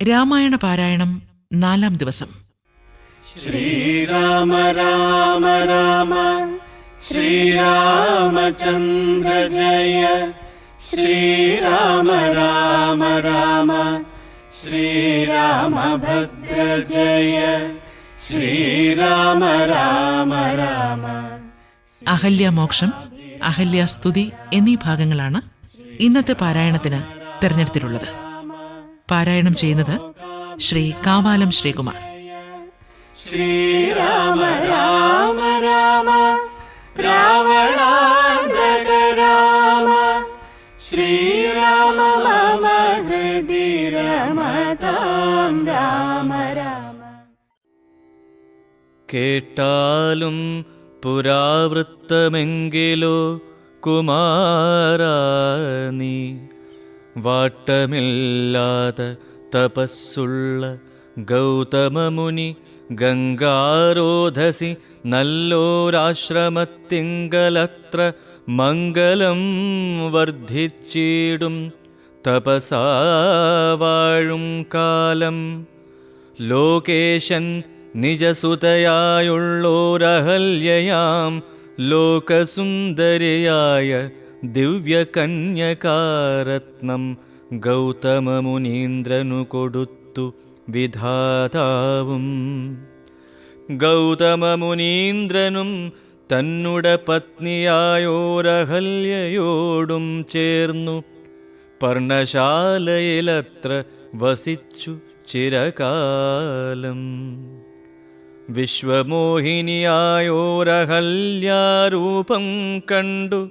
രാമായണ പാരായണം നാലാം ദിവസം. ശ്രീരാമ രാമ രാമ ശ്രീരാമചന്ദ്ര ജയ ശ്രീരാമ രാമ രാമ ശ്രീരാമഭദ്ര ജയ ശ്രീരാമ രാമ രാമ. അഹല്യമോക്ഷം അഹല്യസ്തുതി എന്നീ ഭാഗങ്ങളാണ് ഇന്നത്തെ പാരായണത്തിന് തിരഞ്ഞെടുത്തിട്ടുള്ളത്. പാരായണം ചെയ്യുന്നത് ശ്രീ കാവാലം ശ്രീകുമാർ. ശ്രീരാമ രാമ രാമ രാവണാന്തക രാമ ശ്രീരാമ മമ ഹൃദി രമതാം രാമ രാമ. കേട്ടാലും പുരാവൃത്തമെങ്കിലോ കുമാരാ നീ വാട്ടമില്ലാതെ തപസ്സുള്ള ഗൗതമമുനി ഗംഗാരോധസി നല്ലോരാശ്രമത്തിങ്കലത്ര മംഗലം വർദ്ധിച്ചിടും. തപസാ കാലം. ലോകേശൻ നിജസുതയായുള്ളോരഹല്യയാം. ലോകസുന്ദരിയായ ദിവ്യകന്യകാരത്നം ഗൗതമമുനീന്ദ്രനു കൊടുത്തു വിധാതാവും. ഗൗതമമുനീന്ദ്രനും തന്നുടെ പത്നിയായോരഹല്യയോടും ചേർന്നു പർണശാലയിലത്ര വസിച്ചു ചിരകാലം. വിശ്വമോഹിനിയായോരഹല്യാരൂപം കണ്ടു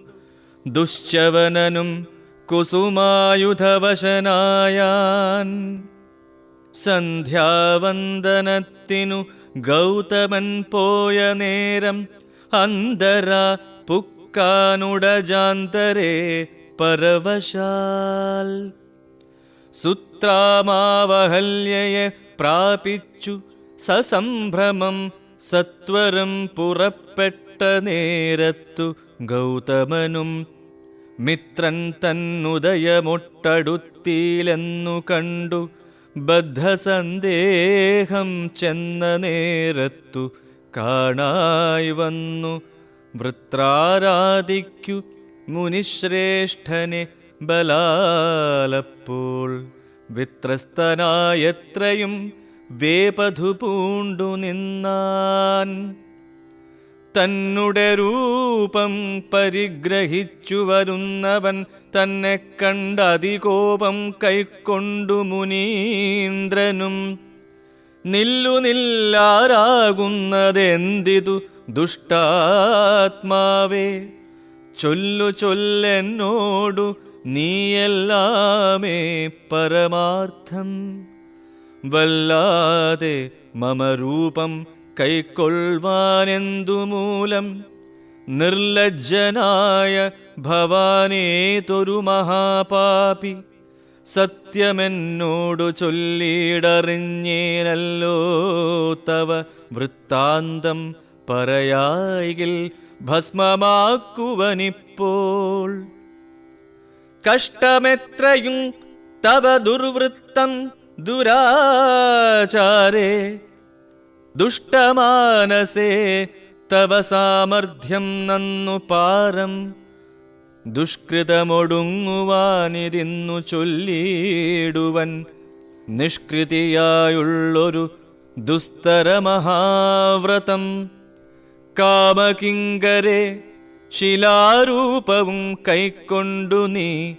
ദുശ്ചവനനും കുസുമായുധവശനായാൻ. സന്ധ്യാവന്ദനത്തിനു ഗൗതമൻ പോയ നേരം അന്തര പുക്കാനുടജാന്തരേ പരവശാൽ. സുത്രാമാവഹല്യയെ പ്രാപിച്ചു സസംഭ്രമം സത്വരം പുറപ്പെട്ട നേരത്തു ഗൗതമനും മിത്രൻ തന്നുദയമൊട്ടടുത്തിയിലെന്നു കണ്ടു. ബദ്ധസന്ദേഹം ചെന്ന നേരത്തു കാണായി വന്നു. വൃത്രാരാധിക്കു മുനിശ്രേഷ്ഠനെ ബലാലപ്പോൾ. വിത്രസ്തനായത്രയും വേപധു പൂണ്ടു നിന്നാൻ തന്നുടെ രൂപം പരിഗ്രഹിച്ചു വരുന്നവൻ തന്നെ കണ്ടതികോപം കൈക്കൊണ്ടു മുനീന്ദ്രനും. നില്ലു നില്ലാരാകുന്നതെന്തിതു ദുഷ്ടാത്മാവേ? ചൊല്ലു ചൊല്ലെന്നോടു നീയെല്ലാമേ പരമാർത്ഥം. വല്ലാതെ മമ രൂപം കൈക്കൊള്ളുവാനെന്തു മൂലം നിർലജ്ജനായ ഭവാനേതൊരു മഹാപാപി. സത്യമെന്നോടു ചൊല്ലിയിടറിഞ്ഞേനല്ലോ തവ വൃത്താന്തം പറയായിൽ ഭസ്മമാക്കുവനിപ്പോൾ. കഷ്ടമെത്രയും തവ ദുർവൃത്തം ദുരാചാരേ ദുഷ്ടമാനസേ തവ സാമർഥ്യം നന്നു പാരം. ദുഷ്കൃതമൊടുങ്ങുവാനിതിന്നു ചൊല്ലിയിടുവൻ. നിഷ്കൃതിയായുള്ളൊരു ദുസ്തരമഹാവ്രതം കാമകിങ്കരെ ശിലാരൂപവും കൈക്കൊണ്ടു നീ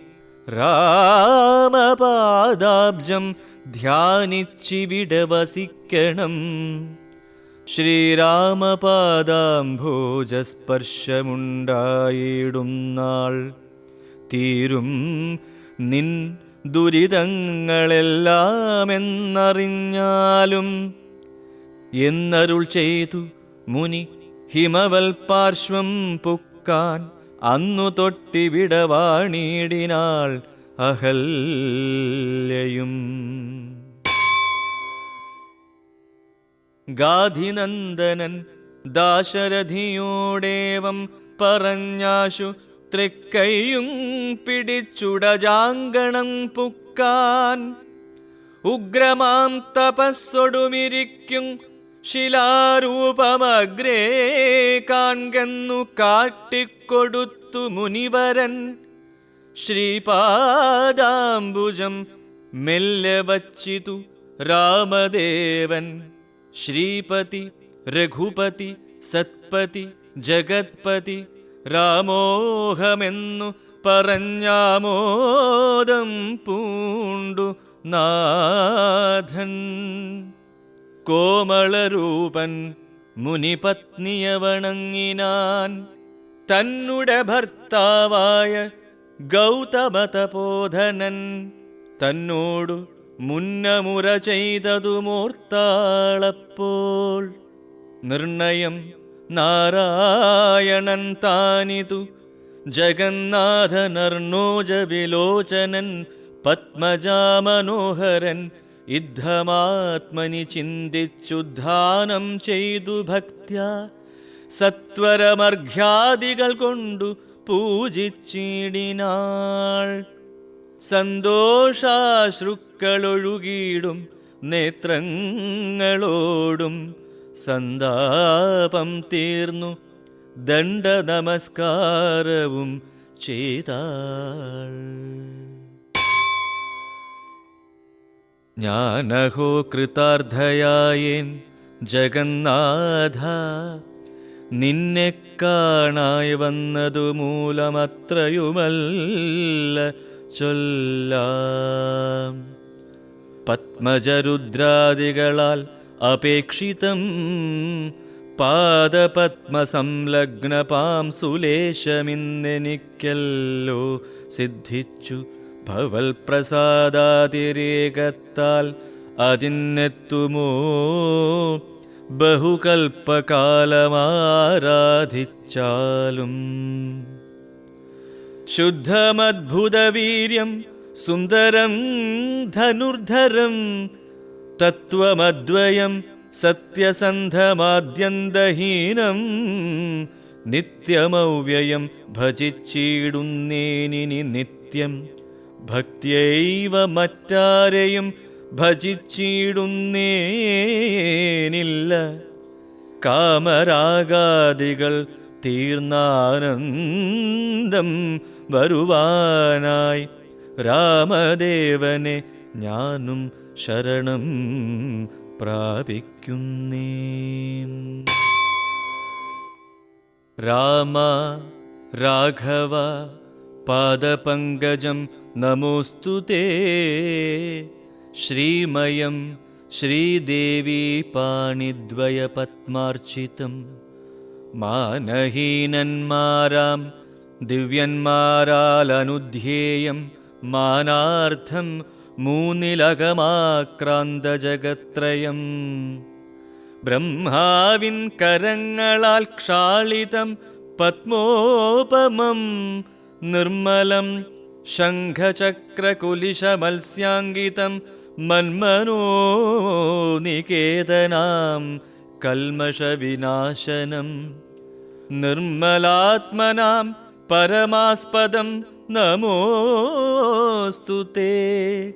രാമപാദാബ്ജം ധ്യാനിച്ചിവിടെ വസിക്കണം. ശ്രീരാമപാദാംഭോജസ്പർശമുണ്ടായിടും നാൾ തീരും നിൻ ദുരിതങ്ങളെല്ലാമെന്നറിഞ്ഞാലും എന്നരുൾ ചെയ്തു മുനി ഹിമവൽ പാർശ്വം പുക്കാൻ അന്നു തൊട്ടിവിടവാണിടിനാൾ അഹല്യയും. ഗാധിനന്ദനൻ ദാശരഥിയോടേവം പറഞ്ഞാശു തൃക്കൈയും പിടിച്ചുടജാങ്കണം പുക്കാൻ. ഉഗ്രമാം തപസ്സൊടുമിരിക്കും ശിലാരൂപമഗ്രേ കാൺകെന്നു കാട്ടിക്കൊടുത്തു മുനിവരൻ. ശ്രീപാദാംബുജം മെല്ലെ വച്ചിതു രാമദേവൻ. ശ്രീപതി രഘുപതി സത്പതി ജഗത്പതി രാമോഹമെന്നു പറഞ്ഞാമോദം പൂണ്ടു നാഥൻ. കോമളരൂപൻ മുനിപത്നിയ വണങ്ങിനാൻ തന്നുടെ ഭർത്താവായ ഗൗതമതപോധനൻ. തന്നോടു മുന്നമുറ ചെയ്തതുമോർത്താളപ്പോൾ നിർണയം നാരായണൻ താനിതു. ജഗന്നാഥനർണോജ വിലോചനൻ പത്മജാമനോഹരൻ യുദ്ധമാത്മനി ചിന്തിച്ചുദ്ധാനം ചെയ്തു ഭക്ത്യ. സത്വരമർഘ്യാദികൾ കൊണ്ടു പൂജിച്ചിടിനാൾ. സന്തോഷാശ്രുക്കളൊഴുകിയിടും നേത്രങ്ങളോടും സന്താപം തീർന്നു ദണ്ഡ നമസ്കാരവും ചെയ്താൾ. ഞാനഹോ കൃതാർത്ഥയായേൻ ജഗന്നാഥ നിന്നെ കാണായി വന്നതു മൂലമത്രയുമല്ല ചൊല്ലാം. പത്മജരുദ്രാദികളാൽ അപേക്ഷിതം. പാദപത്മസംലഗ്നപാം സുലേശമിന്നെനിക്കല്ലോ സിദ്ധിച്ചു. ഭവൽ പ്രസാദാതിരേകത്താൽ അതിനെത്തുമോ ബഹുകൽപ്പകാലമാരാധിച്ചാലും ശുദ്ധമദ്ഭുതവീര്യം സുന്ദരം ധനുർധരം തത്വമദ്വയം സത്യസന്ധമാദ്യന്തഹീനം നിത്യമൗവ്യയം ഭജിച്ചിടുന്നേനിനി നിത്യം ഭക്തിയൈവ മറ്റാരെയും ഭജിച്ചിടുന്നേനില്ല. കാമരാഗാദികൾ തീർന്നാനന്ദം വരുവാനായി രാമദേവനെ ഞാനും ശരണം പ്രാപിക്കുന്നേ രാമ രാഘവ പാദപങ്കജം നമോസ്തു തേ ശ്രീമയം ശ്രീദേവി പാണിദ്വയപത്മാർച്ചിതം മാനഹീനന്മാരാം ദിവ്യന്മാരാലനുധ്യേയം മാനാർത്ഥം മൂന്നിലകമാക്രാന്തജഗത്രയം. ബ്രഹ്മാവിൻ കരങ്ങളാൽ ക്ഷാളിതം പത്മോപമം നിർമ്മലം ശംഖചക്രകുലിശമത്സ്യാങ്കിതം മന്മനോ നികേതനാം കൽമഷവിനാശനം. നിർമ്മലാത്മനാം പരമാസ്പദം നമോസ്തു തേ.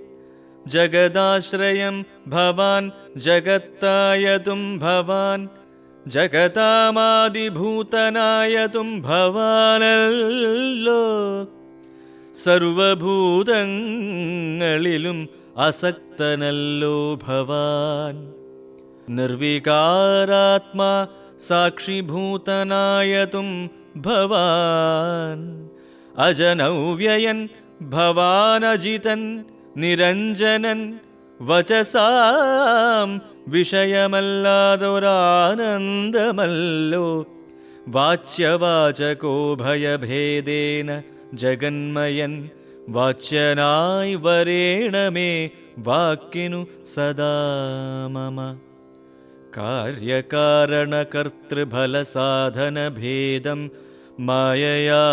ജഗദാശ്രയം ഭവാൻ ജഗത്തായതും ഭവാൻ. ജഗതാമാതിഭൂതനായതും ഭവാനല്ലോ. സർവഭൂതങ്ങളിലും അസക്തനല്ലോ ഭവാൻ. നിർവികാരാത്മാ സാക്ഷിഭൂതനായതും ഭവാൻ. അജനൗവ്യയൻ ഭവാനജിതൻ നിരഞ്ജനൻ വചസാം. വിഷയമല്ലാതൊരാനന്ദമല്ലോ. വാച്യവാചകോ ഭയഭേദേന ജഗന്മയൻ. വാച്യനായി വരേണമേ വാക്കിനു സദാ മമ. കാര്യകാരണകർത്തൃഫലസാധനഭേദം മായയാ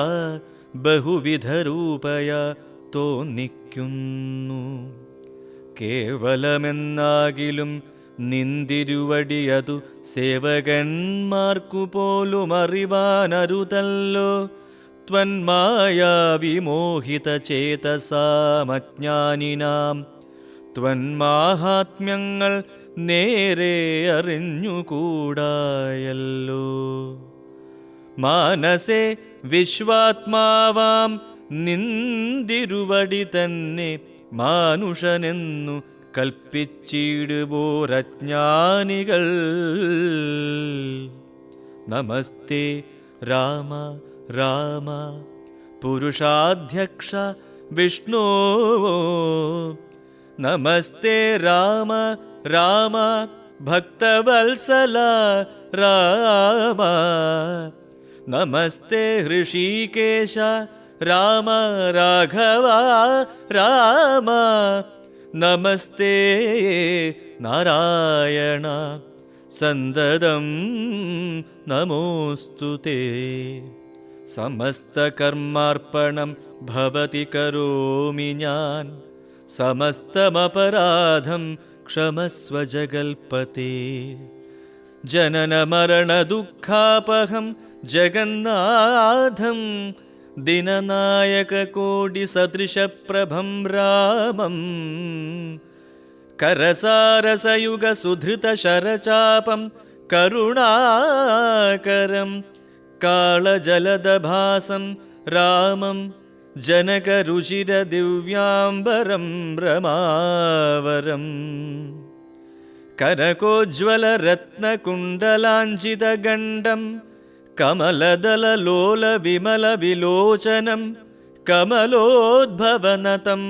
ബഹുവിധരൂപയാ തോന്നിക്കുന്നു. കേവലമെന്നാകിലും നിന്തിരുവടിയതു സേവകന്മാർക്കു പോലും അറിവാനരുതല്ലോ ത്വന്മായാ വിമോഹിത ചേതസാമജ്ഞാനിനാം. ത്വന്മാഹാത്മ്യങ്ങൾ നേരെ അറിഞ്ഞുകൂടായല്ലോ. മാനസേ വിശ്വാത്മാവാം നിന്തിരുവടി തന്നെ മാനുഷനെന്നു കൽപ്പിച്ചിടുവോരജ്ഞാനികൾ. നമസ്തേ രാമ രാമ പുരുഷാധ്യക്ഷ വിഷ്ണോ നമസ്തേ രാമ രാമ ഭക്തവത്സല രാമ. നമസ്തേ ഹൃഷീകേശ രാമ രാഘവ രാമ. നമസ്തേ നാരായണ സന്തതം നമോസ്തു തേ. സമസ്തകർമാർപ്പണം ഭവതി കരോമി ഞാൻ. സമസ്തമപരാധം क्षमस्व जगल्पते जननमरणदुःखापहं जगन्नाथं दिननायककोटिसदृशप्रभं रामम् करसारसयुगसुधृतशरचापं करुणाकरं कालजलदभासं रामम् जनकरुचिरदिव्याम्बरं रमावरम्। कनकोज्ज्वलरत्नकुण्डलाञ्चितगण्डं कमलदललोलविमलविलोचनं कमलोद्भवनतं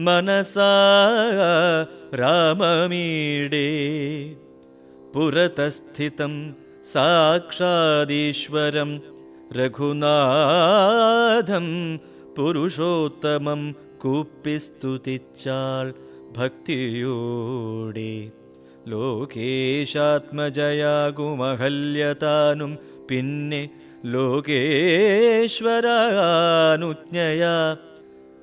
मनसा राममीडे। पुरतस्थितं साक्षादीश्वरं रघुनाथं പുരുഷോത്തമം കൂപ്പിസ്തുതിച്ചാൾ ഭക്തിയോടെ. ലോകേശാത്മജയാകുമഹല്യതാനും പിന്നെ ലോകേശ്വരാനുജ്ഞയാ.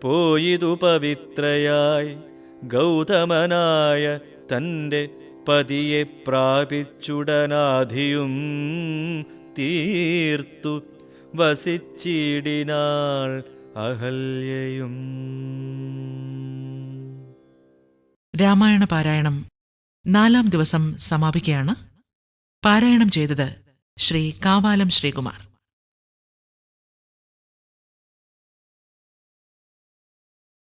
പോയിതു പവിത്രയായി ഗൗതമനായ തന്റെ പതിയെ പ്രാപിച്ചുടനാധിയും തീർത്തു വസിച്ചിടിനാൾ അഹല്യയും. രാമായണ പാരായണം നാലാം ദിവസം സമാപിക്കുകയാണ്. പാരായണം ചെയ്തത് ശ്രീ കാവാലം ശ്രീകുമാർ.